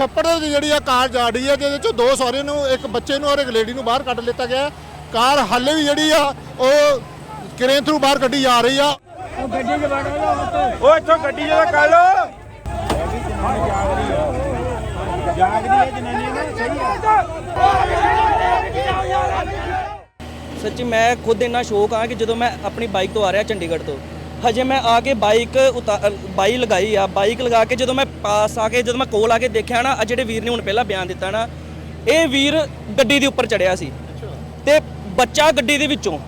ਛੱਪੜ ਦੇ ਜਿਹੜੀ ਆ ਕਾਰ ਜਾ ਰਹੀ ਹੈ ਜਿਹਦੇ ਚੋਂ ਦੋ ਸਵਾਰੀਆਂ ਨੂੰ ਇੱਕ ਬੱਚੇ ਨੂੰ ਔਰ ਇੱਕ ਲੇਡੀ ਨੂੰ ਬਾਹਰ ਕੱਢ ਲਿੱਤਾ ਗਿਆ ਹੈ। ਕਾਰ ਹਾਲੇ ਵੀ ਜਿਹੜੀ ਆ ਉਹ ਕ੍ਰੇਨ ਥਰੂ ਬਾਹਰ ਕੱਢੀ ਜਾ ਰਹੀ ਆ। ਉਹ ਇੱਥੋਂ ਗੱਡੀ ਜਦੋਂ ਕੱਢ ਲੋ ਜਾਗਦੀ ਹੈ ਜਨਾਨੀ ਨਾ ਸਹੀ ਸੱਚੀ ਮੈਂ ਖੁਦ ਇੰਨਾ ਸ਼ੌਕ ਆ ਕਿ ਜਦੋਂ ਮੈਂ ਆਪਣੀ ਬਾਈਕ ਤੋਂ ਆ ਰਿਹਾ ਚੰਡੀਗੜ੍ਹ ਤੋਂ। ਹਜੇ ਮੈਂ ਆ ਕੇ ਬਾਈਕ ਉਤਾ- ਬਾਈ ਲਗਾਈ ਆ। ਬਾਈਕ ਲਗਾ ਕੇ ਜਦੋਂ ਮੈਂ ਪਾਸ ਆ ਕੇ, ਜਦੋਂ ਮੈਂ ਕੋਲ ਆ ਕੇ ਦੇਖਿਆ ਨਾ ਆ ਜਿਹੜੇ ਵੀਰ ਨੇ ਹੁਣ ਪਹਿਲਾਂ ਬਿਆਨ ਦਿੱਤਾ ਨਾ, ਇਹ ਵੀਰ ਗੱਡੀ ਦੇ ਉੱਪਰ ਚੜਿਆ ਸੀ। ਤੇ ਬੱਚਾ ਗੱਡੀ ਦੇ ਵਿੱਚੋਂ,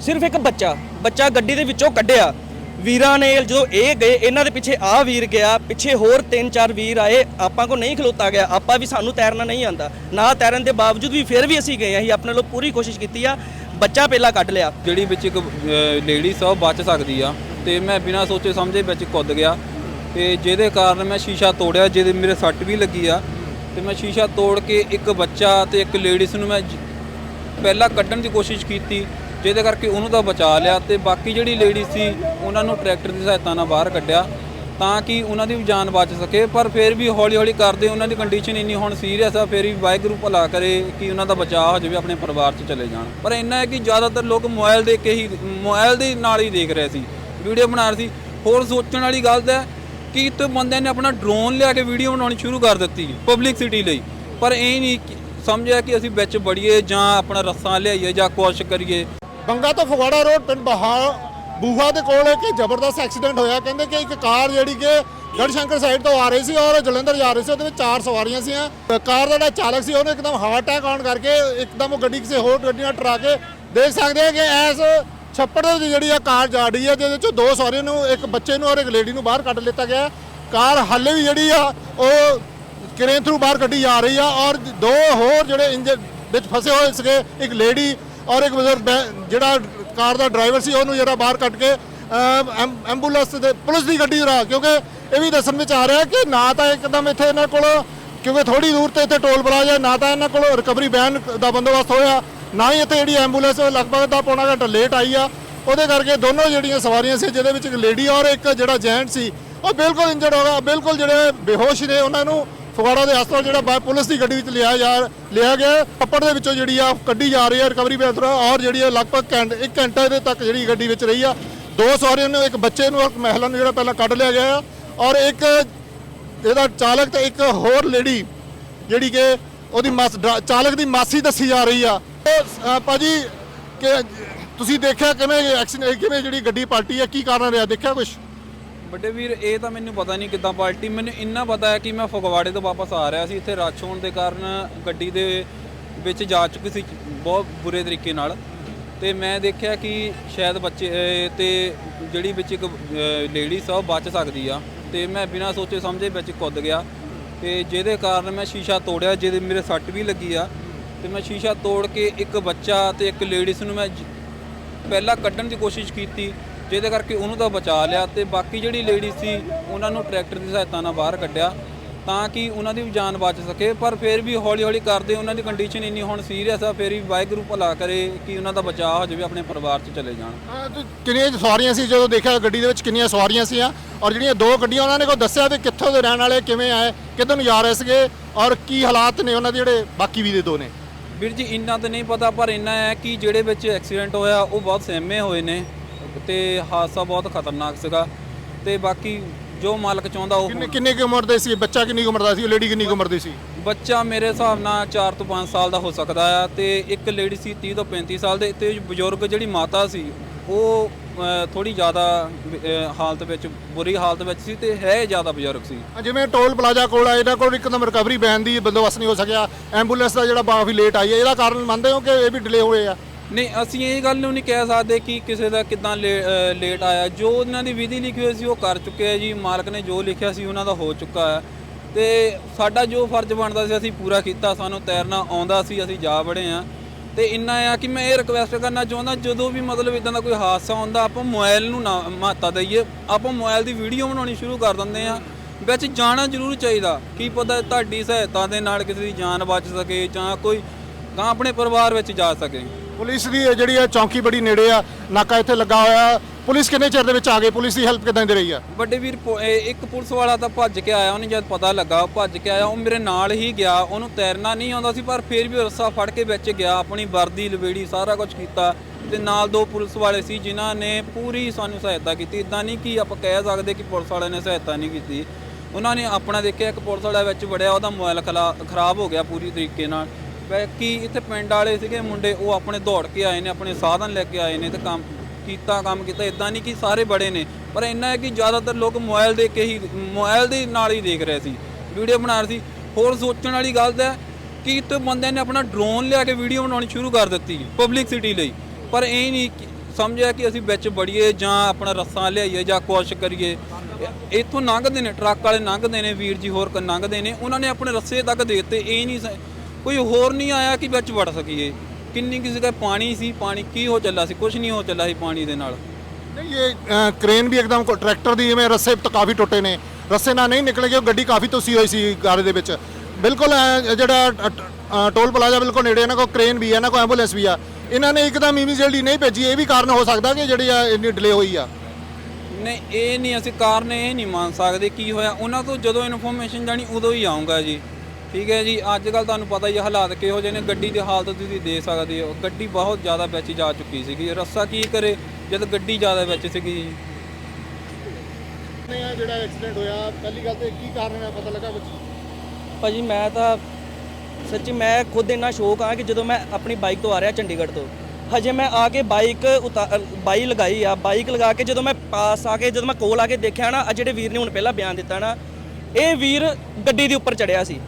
ਸਿਰਫ ਇੱਕ ਬੱਚਾ ਬੱਚਾ ਗੱਡੀ ਦੇ ਵਿੱਚੋਂ ਕੱਢਿਆ। ਵੀਰਾਂ ਨੇ ਜਦੋਂ ਇਹ ਗਏ, ਇਹਨਾਂ ਦੇ ਪਿੱਛੇ ਆ ਵੀਰ ਗਿਆ, ਪਿੱਛੇ ਹੋਰ ਤਿੰਨ ਚਾਰ ਵੀਰ ਆਏ, ਆਪਾਂ ਕੋ ਨਹੀਂ ਖਲੋਤਾ ਗਿਆ, ਆਪਾਂ ਵੀ ਸਾਨੂੰ ਤੈਰਨਾ ਨਹੀਂ ਆਂਦਾ। ਨਾ ਤੈਰਨ ਦੇ ਬਾਵਜੂਦ ਵੀ ਫਿਰ ਵੀ ਅਸੀਂ ਗਏ ਅਸੀਂ ਆਪਣੇ ਵੱਲੋਂ ਪੂਰੀ ਕੋਸ਼ਿਸ਼ ਕੀਤੀ ਆ, ਬੱਚਾ ਪਹਿਲਾਂ ਕੱਢ ਲਿਆ। ਜਿਹੜੀ ਵਿੱਚ ਇੱਕ ਲੇਡੀ ਸਭ ਬਚ ਸਕਦੀ ਆ। ਤੇ ਮੈਂ ਬਿਨਾਂ ਸੋਚੇ ਸਮਝੇ ਵਿੱਚ ਕੁੱਦ ਗਿਆ ਤੇ ਜਿਹਦੇ ਕਾਰਨ ਮੈਂ ਸ਼ੀਸ਼ਾ ਤੋੜਿਆ, ਜਿਹਦੇ ਮੇਰੇ ਸੱਟ ਵੀ ਲੱਗੀ ਆ। ਤੇ ਮੈਂ ਸ਼ੀਸ਼ਾ ਤੋੜ ਕੇ ਇੱਕ ਬੱਚਾ ਤੇ ਇੱਕ ਲੇਡੀਜ਼ ਨੂੰ ਮੈਂ ਪਹਿਲਾਂ ਕੱਢਣ ਦੀ ਕੋਸ਼ਿਸ਼ ਕੀਤੀ, ਜਿਹਦੇ ਕਰਕੇ ਉਹਨੂੰ ਤਾਂ ਬਚਾ ਲਿਆ ਤੇ ਬਾਕੀ ਜਿਹੜੀ ਲੇਡੀਜ਼ ਸੀ, ਉਹਨਾਂ ਨੂੰ ਟਰੈਕਟਰ ਦੀ ਸਹਾਇਤਾ ਨਾਲ ਬਾਹਰ ਕੱਢਿਆ ਤਾਂ ਕਿ ਉਹਨਾਂ ਦੀ ਵੀ ਜਾਨ ਬਚ ਸਕੇ। ਪਰ ਫਿਰ ਵੀ ਹੌਲੀ ਹੌਲੀ ਕਰਦੇ, ਉਹਨਾਂ ਦੀ ਕੰਡੀਸ਼ਨ ਇੰਨੀ ਹੁਣ ਸੀਰੀਅਸ ਆ, ਫਿਰ ਵੀ ਵਾਹਿਗੁਰੂ ਭਲਾ ਕਰੇ ਕਿ ਉਹਨਾਂ ਦਾ ਬਚਾਅ ਹੋ ਜਾਵੇ, ਆਪਣੇ ਪਰਿਵਾਰ 'ਚ ਚਲੇ ਜਾਣ। ਪਰ ਇੰਨਾ ਹੈ ਕਿ ਜ਼ਿਆਦਾਤਰ ਲੋਕ ਮੋਬਾਈਲ ਦੇ ਕੇ ਹੀ ਮੋਬਾਈਲ ਦੇ ਨਾਲ ਹੀ ਦੇਖ ਰਹੇ ਸੀ। ਵੀਡੀਓ ਬਣਾ ਰਹੀ ਸੀ। ਹੋਰ ਸੋਚਣ ਵਾਲੀ ਗੱਲ ਤਾਂ ਹੈ ਕਿ ਇੱਥੇ ਬੰਦਿਆਂ ਨੇ ਆਪਣਾ ਡਰੋਨ ਲਿਆ ਕੇ ਵੀਡੀਓ ਬਣਾਉਣੀ ਸ਼ੁਰੂ ਕਰ ਦਿੱਤੀ ਪਬਲਿਕਸਿਟੀ ਲਈ। ਪਰ ਇਹ ਨਹੀਂ ਸਮਝਿਆ ਕਿ ਅਸੀਂ ਵਿੱਚ ਵੜੀਏ ਜਾਂ ਆਪਣਾ ਰੱਸਾਂ ਲਿਆਈਏ ਜਾਂ ਕੁਛ ਕਰੀਏ। ਬੰਗਾ ਤੋਂ ਫਗਵਾੜਾ ਰੋਡ ਪਿੰਡ ਬਹਾ ਬੂਹਾ ਦੇ ਕੋਲ ਇੱਕ ਜ਼ਬਰਦਸਤ ਐਕਸੀਡੈਂਟ ਹੋਇਆ। ਕਹਿੰਦੇ ਕਿ ਇੱਕ ਕਾਰ ਜਿਹੜੀ ਕਿ ਗੜਸ਼ੰਕਰ ਸਾਈਡ ਤੋਂ ਆ ਰਹੀ ਸੀ ਔਰ ਜਲੰਧਰ ਜਾ ਰਹੀ ਸੀ, ਉਹਦੇ ਵਿੱਚ ਚਾਰ ਸਵਾਰੀਆਂ ਸੀਆਂ। ਕਾਰ ਦਾ ਜਿਹੜਾ ਚਾਲਕ ਸੀ, ਉਹਨੇ ਇੱਕਦਮ ਹਾਰਟ ਅਟੈਕ ਆਉਣ ਕਰਕੇ ਇੱਕਦਮ ਉਹ ਗੱਡੀ ਕਿਸੇ ਹੋਰ ਗੱਡੀ ਨਾਲ ਟਰਾ ਕੇ ਦੇਖ ਸਕਦੇ ਆ ਕਿ ਐਸ ਛੱਪੜ ਦੇ ਜਿਹੜੀ ਆ ਕਾਰ ਜਾ ਰਹੀ ਹੈ ਜਿਹਦੇ ਚੋਂ ਦੋ ਸਹੁਰੇ ਨੂੰ ਇੱਕ ਬੱਚੇ ਨੂੰ ਔਰ ਇੱਕ ਲੇਡੀ ਨੂੰ ਬਾਹਰ ਕੱਢ ਲਿੱਤਾ ਗਿਆ ਕਾਰ ਹਾਲੇ ਵੀ ਜਿਹੜੀ ਆ ਉਹ ਕ੍ਰੇਨ ਥਰੂ ਬਾਹਰ ਕੱਢੀ ਜਾ ਰਹੀ ਆ ਔਰ ਦੋ ਹੋਰ ਜਿਹੜੇ ਇੰਜ ਵਿੱਚ ਫਸੇ ਹੋਏ ਸੀਗੇ ਇੱਕ ਲੇਡੀ ਔਰ ਇੱਕ ਬਜ਼ੁਰਗ ਜਿਹੜਾ ਕਾਰ ਦਾ ਡਰਾਈਵਰ ਸੀ ਉਹਨੂੰ ਜਿਹੜਾ ਬਾਹਰ ਕੱਢ ਕੇ ਅਮ, ਐਂਬੂਲੈਂਸ ਦੇ ਪੁਲਿਸ ਦੀ ਗੱਡੀ ਰਾ ਕਿਉਂਕਿ ਇਹ ਵੀ ਦੱਸਣ ਵਿੱਚ ਆ ਰਿਹਾ ਕਿ ਨਾ ਤਾਂ ਇੱਕਦਮ ਇੱਥੇ ਇਹਨਾਂ ਕੋਲ ਕਿਉਂਕਿ ਥੋੜੀ ਦੂਰ ਤੇ ਇੱਥੇ ਟੋਲ ਪਲਾਜ਼ਾ ਨਾ ਤਾਂ ਇਹਨਾਂ ਕੋਲ ਰਿਕਵਰੀ ਵੈਨ ਦਾ ਬੰਦੋਬਸਤ ਹੋਇਆ। ਨਾ ਹੀ ਇੱਥੇ ਜਿਹੜੀ ਐਂਬੂਲੈਂਸ ਉਹ ਲਗਭਗ ਦਾ ਪੌਣਾ ਘੰਟਾ ਲੇਟ ਆਈ ਆ। ਉਹਦੇ ਕਰਕੇ ਦੋਨੋਂ ਜਿਹੜੀਆਂ ਸਵਾਰੀਆਂ ਸੀ, ਜਿਹਦੇ ਵਿੱਚ ਇੱਕ ਲੇਡੀ ਔਰ ਇੱਕ ਜਿਹੜਾ ਜੈਂਟ ਸੀ, ਉਹ ਬਿਲਕੁਲ ਇੰਜਰਡ ਹੋ ਗਿਆ ਬਿਲਕੁਲ ਜਿਹੜੇ ਬੇਹੋਸ਼ ਨੇ, ਉਹਨਾਂ ਨੂੰ ਫਗਵਾੜਾ ਦੇ ਹਸਪਤਾਲ ਜਿਹੜਾ ਬਾ- ਪੁਲਿਸ ਦੀ ਗੱਡੀ ਵਿੱਚ ਲਿਆ ਜਾ ਲਿਆ ਗਿਆ। ਪੱਪੜ ਦੇ ਵਿੱਚੋਂ ਜਿਹੜੀ ਆ ਕੱਢੀ ਜਾ ਰਹੀ ਹੈ ਰਿਕਵਰੀ ਬੈਂਤਰ ਔਰ ਜਿਹੜੀ ਹੈ ਲਗਭਗ ਘੰਟੇ ਇੱਕ ਘੰਟੇ ਦੇ ਤੱਕ ਜਿਹੜੀ ਗੱਡੀ ਵਿੱਚ ਰਹੀ ਆ। ਦੋ ਸਵਾਰੀਆਂ ਨੂੰ, ਇੱਕ ਬੱਚੇ ਨੂੰ, ਇੱਕ ਮਹਿਲਾ ਨੂੰ ਜਿਹੜਾ ਪਹਿਲਾਂ ਕੱਢ ਲਿਆ ਗਿਆ ਆ, ਔਰ ਇੱਕ ਇਹਦਾ ਚਾਲਕ ਤੇ ਇੱਕ ਹੋਰ ਲੇਡੀ ਜਿਹੜੀ ਕਿ ਉਹਦੀ ਮਾਸ ਡਰਾ- ਚਾਲਕ ਦੀ ਮਾਸੀ ਦੱਸੀ ਜਾ ਰਹੀ ਆ। ਉਹ, ਭਾਜੀ ਕਿ ਤੁਸੀਂ ਦੇਖਿਆ ਕਿਵੇਂ ਐਕਸੀਡੈਂਟ ਕਿਵੇਂ ਜਿਹੜੀ ਗੱਡੀ ਪਲਟੀ ਆ ਕੀ ਕਾਰਨ ਰਿਹਾ? ਦੇਖਿਆ ਕੁਝ ਵੱਡੇ ਵੀਰ ਇਹ ਤਾਂ ਮੈਨੂੰ ਪਤਾ ਨਹੀਂ ਕਿੱਦਾਂ ਪਾਰਟੀ ਮੈਨੂੰ ਇੰਨਾ ਪਤਾ ਹੈ ਕਿ ਮੈਂ ਫਗਵਾੜੇ ਤੋਂ ਵਾਪਸ ਆ ਰਿਹਾ ਸੀ। ਇੱਥੇ ਰਸ਼ ਹੋਣ ਦੇ ਕਾਰਨ ਗੱਡੀ ਦੇ ਵਿੱਚ ਜਾ ਚੁੱਕੀ ਸੀ ਬਹੁਤ ਬੁਰੇ ਤਰੀਕੇ ਨਾਲ। ਤੇ ਮੈਂ ਦੇਖਿਆ ਕਿ ਸ਼ਾਇਦ ਬੱਚੇ ਅਹ, ਤੇ ਜਿਹੜੀ ਵਿੱਚ ਇੱਕ ਲੇਡੀ ਸਭ ਬਚ ਸਕਦੀ ਆ। ਤੇ ਮੈਂ ਬਿਨਾਂ ਸੋਚੇ ਸਮਝੇ ਵਿੱਚ ਕੁੱਦ ਗਿਆ। ਤੇ ਜਿਹਦੇ ਕਾਰਨ ਮੈਂ ਸ਼ੀਸ਼ਾ ਤੋੜਿਆ ਜਿਹਦੇ ਮੇਰੇ ਸੱਟ ਵੀ ਲੱਗੀ ਆ। ਤੇ ਮੈਂ ਸ਼ੀਸ਼ਾ ਤੋੜ ਕੇ ਇੱਕ ਬੱਚਾ ਤੇ ਇੱਕ ਲੇਡੀਜ਼ ਨੂੰ ਮੈਂ ਪਹਿਲਾਂ ਕੱਢਣ ਦੀ ਕੋਸ਼ਿਸ਼ ਕੀਤੀ, ਜਿਹਦੇ ਕਰਕੇ ਉਹਨੂੰ ਤਾਂ ਬਚਾ ਲਿਆ ਤੇ ਬਾਕੀ ਜਿਹੜੀ ਲੇਡੀਜ਼ ਸੀ, ਉਹਨਾਂ ਨੂੰ ਟਰੈਕਟਰ ਦੀ ਸਹਾਇਤਾ ਨਾਲ ਬਾਹਰ ਕੱਢਿਆ ਤਾਂ ਕਿ ਉਹਨਾਂ ਦੀ ਵੀ ਜਾਨ ਬਚ ਸਕੇ, ਪਰ ਫਿਰ ਵੀ ਹੌਲੀ ਹੌਲੀ ਕਰਦੇ, ਉਹਨਾਂ ਦੀ ਕੰਡੀਸ਼ਨ ਇੰਨੀ ਹੁਣ ਸੀਰੀਅਸ ਆ, ਫਿਰ ਵੀ ਵਾਹਿਗੁਰੂ ਭਲਾ ਕਰੇ ਕਿ ਉਹਨਾਂ ਦਾ ਬਚਾਅ ਹੋ ਜਾਵੇ, ਆਪਣੇ ਪਰਿਵਾਰ 'ਚ ਚਲੇ ਜਾਣ। ਕਿੰਨੀਆਂ ਸਵਾਰੀਆਂ ਸੀ, ਜਦੋਂ ਦੇਖਿਆ ਗੱਡੀ ਦੇ ਵਿੱਚ ਕਿੰਨੀਆਂ ਸਵਾਰੀਆਂ ਸੀਆਂ, ਔਰ ਜਿਹੜੀਆਂ ਦੋ ਗੱਡੀਆਂ, ਉਹਨਾਂ ਨੇ ਕੋਈ ਦੱਸਿਆ ਵੀ ਕਿੱਥੋਂ ਦੇ ਰਹਿਣ ਵਾਲੇ, ਕਿਵੇਂ ਆਏ, ਕਿੱਧਰ ਨੂੰ ਜਾ ਰਹੇ ਸੀਗੇ, ਔਰ ਕੀ ਹਾਲਾਤ ਨੇ ਉਹਨਾਂ ਦੇ ਜਿਹੜੇ ਬਾਕੀ ਵੀ ਦੇ ਦੋ ਨੇ? ਵੀਰ ਜੀ ਇੰਨਾ ਤਾਂ ਨਹੀਂ ਪਤਾ ਪਰ ਇੰਨਾ ਹੈ ਕਿ ਜਿਹੜੇ ਵਿੱਚ ਐਕਸੀਡੈਂਟ ਹੋਇਆ ਉਹ ਬਹੁਤ ਸਹਿਮੇ ਹੋਏ ਨੇ ਤੇ ਹਾਦਸਾ ਬਹੁਤ ਖਤਰਨਾਕ ਸੀਗਾ ਤੇ ਬਾਕੀ ਜੋ ਮਾਲਕ ਚਾਹੁੰਦਾ ਉਹ ਕਿੰਨੇ ਕਿੰਨੇ ਕੁ ਉਮਰ ਦੇ ਸੀ? ਬੱਚਾ ਕਿੰਨੀ ਕੁ ਉਮਰ ਦਾ ਸੀ? ਲੇਡੀ ਕਿੰਨੀ ਕੁ ਉਮਰ ਦੀ ਸੀ? ਬੱਚਾ ਮੇਰੇ ਹਿਸਾਬ ਨਾਲ 4 ਤੋਂ 5 ਸਾਲ ਦਾ ਹੋ ਸਕਦਾ ਆ ਤੇ ਇੱਕ ਲੇਡੀ ਸੀ 30 ਤੋਂ 35 ਸਾਲ ਦੇ ਤੇ ਬਜ਼ੁਰਗ ਜਿਹੜੀ ਮਾਤਾ ਸੀ ਉਹ ਥੋੜੀ ਜ਼ਿਆਦਾ ਹਾਲਤ ਵਿੱਚ ਬੁਰੀ ਹਾਲਤ ਵਿੱਚ ਸੀ ਤੇ ਹੈ ਜ਼ਿਆਦਾ ਬਜ਼ੁਰਗ ਸੀ। ਜਿਵੇਂ ਟੋਲ ਪਲਾਜ਼ਾ ਕੋਲ ਆ ਇਹਨਾਂ ਕੋਲ ਇੱਕਦਮ ਰਿਕਵਰੀ ਵੈਨ ਦੀ ਬੰਦੋਬਸਤ ਨਹੀਂ ਹੋ ਸਕਿਆ। ਐਂਬੂਲੈਂਸ ਦਾ ਜਿਹੜਾ ਕਾਫੀ ਲੇਟ ਆਈ ਹੈ ਇਹਦਾ ਕਾਰਨ ਮੰਨਦੇ ਹੋ ਕਿ ਇਹ ਵੀ ਡਿਲੇ ਹੋਏ ਆ? ਨਹੀਂ ਅਸੀਂ ਇਹ ਗੱਲ ਨੂੰ ਨਹੀਂ ਕਹਿ ਸਕਦੇ ਕਿ ਕਿਸੇ ਦਾ ਕਿਦਾਂ ਲੇਟ ਆਇਆ। ਜੋ ਉਹਨਾਂ ਦੀ ਵਿਧੀ ਲਿਖੀ ਹੋਈ ਸੀ ਉਹ ਕਰ ਚੁੱਕੇ ਆ ਜੀ। ਮਾਲਕ ਨੇ ਜੋ ਲਿਖਿਆ ਸੀ ਉਹਨਾਂ ਦਾ ਹੋ ਚੁੱਕਾ ਹੈ ਤੇ ਸਾਡਾ ਜੋ ਫਰਜ਼ ਬਣਦਾ ਸੀ ਅਸੀਂ ਪੂਰਾ ਕੀਤਾ। ਸਾਨੂੰ ਤੈਰਨਾ ਆਉਂਦਾ ਸੀ ਅਸੀਂ ਜਾ ਵੜੇ ਆ। ਤੇ ਇੰਨਾ ਆ ਕਿ ਮੈਂ ਇਹ ਰਿਕਵੈਸਟ ਕਰਨਾ ਚਾਹੁੰਦਾ, ਜਦੋਂ ਵੀ ਮਤਲਬ ਇਦਾਂ ਦਾ ਕੋਈ ਹਾਦਸਾ ਹੁੰਦਾ, ਆਪਾਂ ਮੋਬਾਈਲ ਨੂੰ ਨਾ ਮਹੱਤਤਾ ਦਈਏ। ਆਪਾਂ ਮੋਬਾਈਲ ਦੀ ਵੀਡੀਓ ਬਣਾਉਣੀ ਸ਼ੁਰੂ ਕਰ ਦਿੰਦੇ ਆ। ਵਿੱਚ ਜਾਣਾ ਜ਼ਰੂਰ ਚਾਹੀਦਾ ਕੀ ਪਤਾ ਤੁਹਾਡੀ ਸਹਾਇਤਾ ਦੇ ਨਾਲ ਕਿਸੇ ਦੀ ਜਾਨ ਬਚ ਸਕੇ ਜਾਂ ਕੋਈ ਤਾਂ ਆਪਣੇ ਪਰਿਵਾਰ ਵਿੱਚ ਜਾ ਸਕੇ। ਪੁਲਿਸ ਦੀ ਇਹ ਜਿਹੜੀ ਹੈ ਚੌਂਕੀ ਬੜੀ ਨੇੜੇ ਆ, ਨਾਕਾ ਇੱਥੇ ਲੱਗਾ ਹੋਇਆ। ਪੁਲਿਸ ਕਿੰਨੇ ਚਿਰ ਦੇ ਵਿੱਚ ਆ ਗਈ? ਪੁਲਿਸ ਦੀ ਹੈਲਪ ਕਿਦਾਂ ਦੀ ਰਹੀ ਆ? ਵੱਡੇ ਵੀਰ, ਪੁ- ਇਹ ਇੱਕ ਪੁਲਿਸ ਵਾਲਾ ਤਾਂ ਭੱਜ ਕੇ ਆਇਆ, ਉਹਨੇ ਜਦ ਪਤਾ ਲੱਗਾ, ਉਹ ਭੱਜ ਕੇ ਆਇਆ, ਉਹ ਮੇਰੇ ਨਾਲ ਹੀ ਗਿਆ, ਉਹਨੂੰ ਤੈਰਨਾ ਨਹੀਂ ਆਉਂਦਾ ਸੀ, ਪਰ ਫਿਰ ਵੀ ਉਹ ਰੱਸਾ ਫੜ ਕੇ ਵਿੱਚ ਗਿਆ, ਆਪਣੀ ਵਰਦੀ, ਲਵੇੜੀ, ਸਾਰਾ ਕੁਝ ਕੀਤਾ, ਤੇ ਨਾਲ ਦੋ ਪੁਲਿਸ ਵਾਲੇ ਸੀ, ਜਿਨ੍ਹਾਂ ਨੇ ਪੂਰੀ ਸਾਨੂੰ ਸਹਾਇਤਾ ਕੀਤੀ। ਇਦਾਂ ਨਹੀਂ ਕਿ ਆਪਾਂ ਕਹਿ ਸਕਦੇ ਕਿ ਪੁਲਿਸ ਵਾਲਿਆਂ ਨੇ ਸਹਾਇਤਾ ਨਹੀਂ ਕੀਤੀ। ਉਹਨਾਂ ਨੇ ਆਪਣਾ ਦੇਖਿਆ, ਇੱਕ ਪੁਲਿਸ ਵਾਲਾ ਵਿੱਚ ਵੜਿਆ, ਉਹਦਾ ਮੋਬਾਈਲ ਖਲਾ ਖਰਾਬ ਹੋ ਗਿਆ ਪੂਰੀ ਤਰੀਕੇ ਨਾਲ। ਬਾਕੀ ਇੱਥੇ ਪਿੰਡ ਵਾਲੇ ਸੀਗੇ, ਮੁੰਡੇ, ਉਹ ਆਪਣੇ ਦੌੜ ਕੇ ਆਏ ਨੇ, ਆਪਣੇ ਸਾਧਨ ਲੈ ਕੇ ਆਏ ਨੇ ਤੇ ਕੰਮ ਕੀਤਾ, ਕੰਮ ਕੀਤਾ ਇਦਾਂ ਨਹੀਂ ਕਿ ਸਾਰੇ ਬੜੇ ਨੇ। ਪਰ ਇੰਨਾ ਹੈ ਕਿ ਜ਼ਿਆਦਾਤਰ ਲੋਕ ਮੋਬਾਈਲ ਦੇ ਕੇ ਹੀ, ਮੋਬਾਈਲ ਦੇ ਨਾਲ ਹੀ ਦੇਖ ਰਹੇ ਸੀ। ਵੀਡੀਓ ਬਣਾ ਰਹੇ ਸੀ। ਹੋਰ ਸੋਚਣ ਵਾਲੀ ਗੱਲ ਤਾਂ ਹੈ ਕਿ ਇੱਥੇ ਬੰਦਿਆਂ ਨੇ ਆਪਣਾ ਡਰੋਨ ਲਿਆ ਕੇ ਵੀਡੀਓ ਬਣਾਉਣੀ ਸ਼ੁਰੂ ਕਰ ਦਿੱਤੀ ਪਬਲਿਕਸਿਟੀ ਲਈ। ਪਰ ਇਹ ਨਹੀਂ ਸਮਝਿਆ ਕਿ ਅਸੀਂ ਵਿੱਚ ਵੜੀਏ ਜਾਂ ਆਪਣਾ ਰੱਸਾਂ ਲਿਆਈਏ ਜਾਂ ਕੁਛ ਕਰੀਏ। ਇੱਥੋਂ ਲੰਘਦੇ ਨੇ, ਟਰੱਕ ਵਾਲੇ ਲੰਘਦੇ ਨੇ, ਵੀਰ ਜੀ ਹੋਰ ਲੰਘਦੇ ਨੇ। ਉਹਨਾਂ ਨੇ ਆਪਣੇ ਰੱਸੇ ਤੱਕ ਦੇ ਦਿੱਤੇ, ਇਹ ਨਹੀਂ ਸ- ਕੋਈ ਹੋਰ ਨਹੀਂ ਆਇਆ ਕਿ ਵਿੱਚ ਵੜ ਸਕੀਏ। ਕਿੰਨੀ ਕਿਸੇ ਦਾ ਪਾਣੀ ਸੀ ਪਾਣੀ ਕੀ ਹੋ ਚੱਲਾ ਸੀ ਕੁਝ ਨਹੀਂ ਹੋ ਚੱਲਾ ਸੀ ਪਾਣੀ ਦੇ ਨਾਲ? ਨਹੀਂ ਇਹ ਅ, ਕ੍ਰੇਨ ਵੀ ਇੱਕਦਮ ਕੋ- ਟਰੈਕਟਰ ਦੀ ਜਿਵੇਂ ਰੱਸੇ ਤਾਂ ਕਾਫੀ ਟੁੱਟੇ ਨੇ। ਰੱਸੇ ਨਾਲ ਨਹੀਂ ਨਿਕਲ ਗਏ ਉਹ ਗੱਡੀ ਕਾਫੀ ਤੁਸੀ ਹੋਈ ਸੀ ਗਾਰੇ ਦੇ ਵਿੱਚ। ਬਿਲਕੁਲ ਅ, ਜਿਹੜਾ ਅ, ਅ, ਟੋਲ ਪਲਾਜ਼ਾ ਬਿਲਕੁਲ ਨੇੜੇ ਇਹਨਾਂ ਕੋਲ ਕ੍ਰੇਨ ਵੀ ਹੈ ਇਹਨਾਂ ਕੋਲ ਐਂਬੂਲੈਂਸ ਵੀ ਆ। ਇਹਨਾਂ ਨੇ ਇੱਕਦਮ ਇਮੀਡੀਏਟਲੀ ਨਹੀਂ ਭੇਜੀ ਇਹ ਵੀ ਕਾਰਨ ਹੋ ਸਕਦਾ ਕਿ ਜਿਹੜੀ ਆ ਇੰਨੀ ਡਿਲੇ ਹੋਈ ਆ। ਨਹੀਂ ਇਹ ਨਹੀਂ ਅਸੀਂ ਕਾਰਨ ਇਹ ਨਹੀਂ ਮੰਨ ਸਕਦੇ ਕੀ ਹੋਇਆ। ਉਹਨਾਂ ਤੋਂ ਜਦੋਂ ਇਨਫੋਰਮੇਸ਼ਨ ਜਾਣੀ ਉਦੋਂ ਹੀ ਆਉਂਗਾ ਜੀ। ਠੀਕ ਹੈ ਜੀ ਅੱਜ ਕੱਲ ਤੁਹਾਨੂੰ ਪਤਾ ਹੀ ਹੈ ਹਾਲਾਤ ਕਿਹੋ ਜਿਹੇ ਨੇ ਗੱਡੀ ਦੀ ਹਾਲਤ ਤੁਸੀਂ ਦੇਖ ਸਕਦੇ ਹੋ ਗੱਡੀ ਬਹੁਤ ਜ਼ਿਆਦਾ ਵਿੱਚ ਜਾ ਚੁੱਕੀ ਸੀਗੀ ਰੱਸਾ ਕੀ ਕਰੇ ਜਦ ਗੱਡੀ ਜ਼ਿਆਦਾ ਵਿੱਚ ਸੀਗੀ ਜੀ। ਨਹੀਂ ਆ ਜਿਹੜਾ ਐਕਸੀਡੈਂਟ ਹੋਇਆ? ਪਹਿਲੀ ਗੱਲ ਤੇ ਕੀ ਕਾਰਨ ਹੈ ਪਤਾ ਲੱਗਾ ਕੁਝ ਭਾਜੀ ਮੈਂ ਤਾਂ ਸੱਚੀ ਮੈਂ ਖੁਦ ਇੰਨਾ ਸ਼ੌਕ ਆ ਕਿ ਜਦੋਂ ਮੈਂ ਆਪਣੀ ਬਾਈਕ ਤੋਂ ਆ ਰਿਹਾ ਚੰਡੀਗੜ੍ਹ ਤੋਂ ਹਜੇ ਮੈਂ ਆ ਕੇ ਬਾਈਕ ਬਾਈ ਲਗਾਈ ਆ ਬਾਈਕ ਲਗਾ ਕੇ ਜਦੋਂ ਮੈਂ ਪਾਸ ਆ ਕੇ ਜਦੋਂ ਮੈਂ ਕੋਲ ਆ ਕੇ ਦੇਖਿਆ ਨਾ ਆ ਜਿਹੜੇ ਵੀਰ ਨੇ ਹੁਣ ਪਹਿਲਾਂ ਬਿਆਨ ਦਿੱਤਾ ਨਾ ਇਹ ਵੀਰ ਗੱਡੀ ਦੇ ਉੱਪਰ ਚੜਿਆ ਸੀ।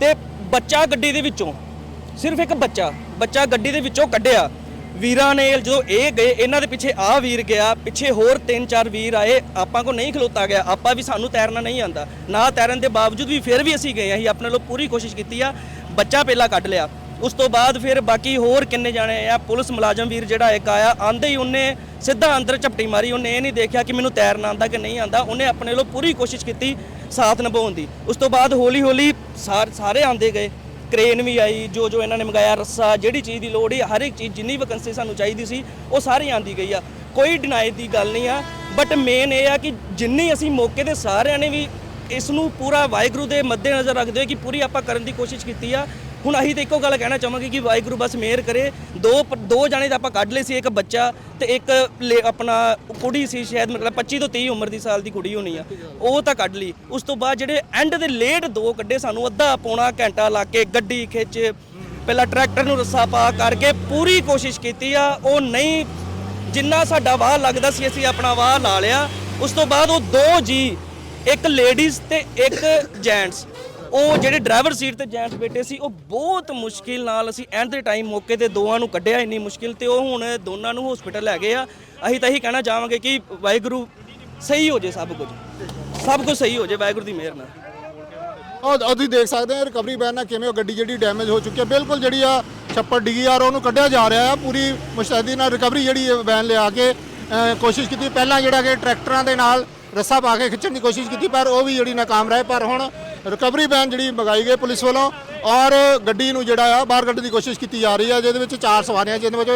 ਤੇ ਬੱਚਾ ਗੱਡੀ ਦੇ ਵਿੱਚੋਂ, ਸਿਰਫ ਇੱਕ ਬੱਚਾ ਬੱਚਾ ਗੱਡੀ ਦੇ ਵਿੱਚੋਂ ਕੱਢਿਆ। ਵੀਰਾਂ ਨੇ ਜਦੋਂ ਇਹ ਗਏ, ਇਹਨਾਂ ਦੇ ਪਿੱਛੇ ਆ ਵੀਰ ਗਿਆ, ਪਿੱਛੇ ਹੋਰ ਤਿੰਨ ਚਾਰ ਵੀਰ ਆਏ, ਆਪਾਂ ਕੋ ਨਹੀਂ ਖਲੋਤਾ ਗਿਆ, ਆਪਾਂ ਵੀ ਸਾਨੂੰ ਤੈਰਨਾ ਨਹੀਂ ਆਂਦਾ। ਨਾ ਤੈਰਨ ਦੇ ਬਾਵਜੂਦ ਵੀ ਫਿਰ ਵੀ ਅਸੀਂ ਗਏ, ਅਸੀਂ ਆਪਣੇ ਵੱਲੋਂ ਪੂਰੀ ਕੋਸ਼ਿਸ਼ ਕੀਤੀ ਆ, ਬੱਚਾ ਪਹਿਲਾਂ ਕੱਢ ਲਿਆ। ਉਸ ਤੋਂ ਬਾਅਦ ਫਿਰ ਬਾਕੀ ਹੋਰ ਕਿੰਨੇ ਜਾਣੇ ਆ, ਪੁਲਿਸ ਮੁਲਾਜ਼ਮ ਵੀਰ ਜਿਹੜਾ ਇੱਕ ਆਇਆ, ਆਂਦੇ ਹੀ ਉਹਨੇ ਸਿੱਧਾ ਅੰਦਰ ਝਪਟੀ ਮਾਰੀ, ਉਹਨੇ ਇਹ ਨਹੀਂ ਦੇਖਿਆ ਕਿ ਮੈਨੂੰ ਤੈਰਨਾ ਆਂਦਾ ਕਿ ਨਹੀਂ ਆਂਦਾ ਉਹਨੇ ਆਪਣੇ ਵੱਲੋਂ ਪੂਰੀ ਕੋਸ਼ਿਸ਼ ਕੀਤੀ ਸਾਥ ਨਿਭਾਉਣ ਦੀ। ਉਸ ਤੋਂ ਬਾਅਦ ਹੌਲੀ ਹੌਲੀ ਸਾਰ- ਸਾਰੇ ਆਂਦੇ ਗਏ, ਕ੍ਰੇਨ ਵੀ ਆਈ ਜੋ ਜੋ ਇਹਨਾਂ ਨੇ ਮੰਗਾਇਆ, ਰੱਸਾ, ਜਿਹੜੀ ਚੀਜ਼ ਦੀ ਲੋੜ ਹੀ ਹਰ ਇੱਕ ਚੀਜ਼ ਜਿੰਨੀ ਵੈਕੈਂਸੀ ਸਾਨੂੰ ਚਾਹੀਦੀ ਸੀ, ਉਹ ਸਾਰੀ ਆਂਦੀ ਗਈ ਆ। ਕੋਈ ਡਿਨਾਈ ਦੀ ਗੱਲ ਨਹੀਂ ਆ ਬਟ ਮੇਨ ਇਹ ਆ ਕਿ ਜਿੰਨੀ ਅਸੀਂ ਮੌਕੇ ਤੇ ਸਾਰਿਆਂ ਨੇ ਵੀ ਇਸ ਨੂੰ ਪੂਰਾ ਵਾਹਿਗੁਰੂ ਦੇ ਮੱਦੇ ਨਜ਼ਰ ਰੱਖਦੇ ਹੋਏ ਕਿ ਪੂਰੀ ਆਪਾਂ ਕਰਨ ਦੀ ਕੋਸ਼ਿਸ਼ ਕੀਤੀ ਆ ਹੁਣ ਅਸੀਂ ਤਾਂ ਇੱਕੋ ਗੱਲ ਕਹਿਣਾ ਚਾਹਾਂਗੇ ਕਿ ਵਾਹਿਗੁਰੂ ਬਸ ਮਿਹਰ ਕਰੇ। ਦੋ ਪ- ਦੋ ਜਾਣੇ ਤਾਂ ਆਪਾਂ ਕੱਢ ਲਏ ਸੀ, ਇੱਕ ਬੱਚਾ ਤੇ ਇੱਕ ਲੇ- ਆਪਣਾ ਕੁੜੀ ਸੀ ਸ਼ਾਇਦ, ਮਤਲਬ 25 ਤੋਂ 30 ਉਮਰ ਦੀ ਸਾਲ ਦੀ ਕੁੜੀ ਹੋਣੀ ਆ। ਉਹ ਤਾਂ ਕੱਢ ਲਈ। ਉਸ ਤੋਂ ਬਾਅਦ ਜਿਹੜੇ ਐਂਡ ਦੇ ਲੇਟ ਦੋ ਕੱਢੇ ਸਾਨੂੰ, ਅੱਧਾ ਪੌਣਾ ਘੰਟਾ ਲਾ ਕੇ ਗੱਡੀ ਖਿੱਚ, ਪਹਿਲਾਂ ਟਰੈਕਟਰ ਨੂੰ ਰੱਸਾ ਪਾ ਕਰਕੇ ਪੂਰੀ ਕੋਸ਼ਿਸ਼ ਕੀਤੀ ਆ, ਉਹ ਨਹੀਂ, ਜਿੰਨਾ ਸਾਡਾ ਵਾਹ ਲੱਗਦਾ ਸੀ, ਅਸੀਂ ਆਪਣਾ ਵਾਹ ਲਾ ਲਿਆ। ਉਸ ਤੋਂ ਬਾਅਦ ਉਹ ਦੋ ਜੀ, ਇੱਕ ਲੇਡੀਜ਼ ਤੇ ਇੱਕ ਜੈਂਟਸ ਉਹ ਜਿਹੜੇ ਡਰਾਈਵਰ ਸੀਟ ਤੇ ਜੈਂਟਸ ਬੈਠੇ ਸੀ, ਉਹ ਬਹੁਤ ਮੁਸ਼ਕਿਲ ਨਾਲ ਅਸੀਂ ਐਂਡ ਦੇ ਟਾਈਮ ਮੌਕੇ ਤੇ ਦੋਵਾਂ ਨੂੰ ਕੱਢਿਆ ਇੰਨੀ ਮੁਸ਼ਕਿਲ ਤੇ ਉਹ ਹੁਣ ਦੋਨਾਂ ਨੂੰ ਹਸਪੀਟਲ ਲੈ ਗਏ ਆ। ਅਸੀਂ ਤਾਂ ਇਹੀ ਕਹਿਣਾ ਚਾਹਾਂਗੇ ਕਿ ਵਾਹਿਗੁਰੂ ਸਹੀ ਹੋ ਜੇ ਸਭ ਕੁਝ। ਸਭ ਕੁਝ ਸਹੀ ਹੋ ਜੇ, ਵਾਹਿਗੁਰੂ ਦੀ ਮਿਹਰ ਨਾਲ। ਉਹ ਤੁਸੀਂ ਦੇਖ ਸਕਦੇ ਆ ਰਿਕਵਰੀ ਵੈਨ ਨਾਲ ਕਿਵੇਂ ਉਹ ਗੱਡੀ ਜਿਹੜੀ ਡੈਮੇਜ ਹੋ ਚੁੱਕੀ ਹੈ ਬਿਲਕੁਲ ਜਿਹੜੀ ਆ ਛੱਪੜ ਡਿੱਗੀ ਆ ਔਰ ਉਹਨੂੰ ਕੱਢਿਆ ਜਾ ਰਿਹਾ ਆ। ਪੂਰੀ ਮੁਸ਼ਤੈਦੀ ਨਾਲ ਰਿਕਵਰੀ ਜਿਹੜੀ ਵੈਨ ਲਿਆ ਕੇ ਕੋਸ਼ਿਸ਼ ਕੀਤੀ। ਪਹਿਲਾਂ ਜਿਹੜਾ ਕਿ ਟਰੈਕਟਰਾਂ ਦੇ ਨਾਲ ਰੱਸਾ ਪਾ ਕੇ ਖਿੱਚਣ ਦੀ ਕੋਸ਼ਿਸ਼ ਕੀਤੀ, ਪਰ ਉਹ ਵੀ ਜਿਹੜੀ ਨਾਕਾਮ ਰਹੇ। ਪਰ ਹੁਣ ਰਿਕਵਰੀ ਵੈਨ ਜਿਹੜੀ ਮੰਗਾਈ ਗਈ ਪੁਲਿਸ ਵੱਲੋਂ ਔਰ ਗੱਡੀ ਨੂੰ ਜਿਹੜਾ ਆ ਬਾਹਰ ਕੱਢਣ ਦੀ ਕੋਸ਼ਿਸ਼ ਕੀਤੀ ਜਾ ਰਹੀ ਹੈ ਜਿਹਦੇ ਵਿੱਚ ਚਾਰ ਸਵਾਰੀਆਂ, ਜਿਹਦੇ ਵਿੱਚ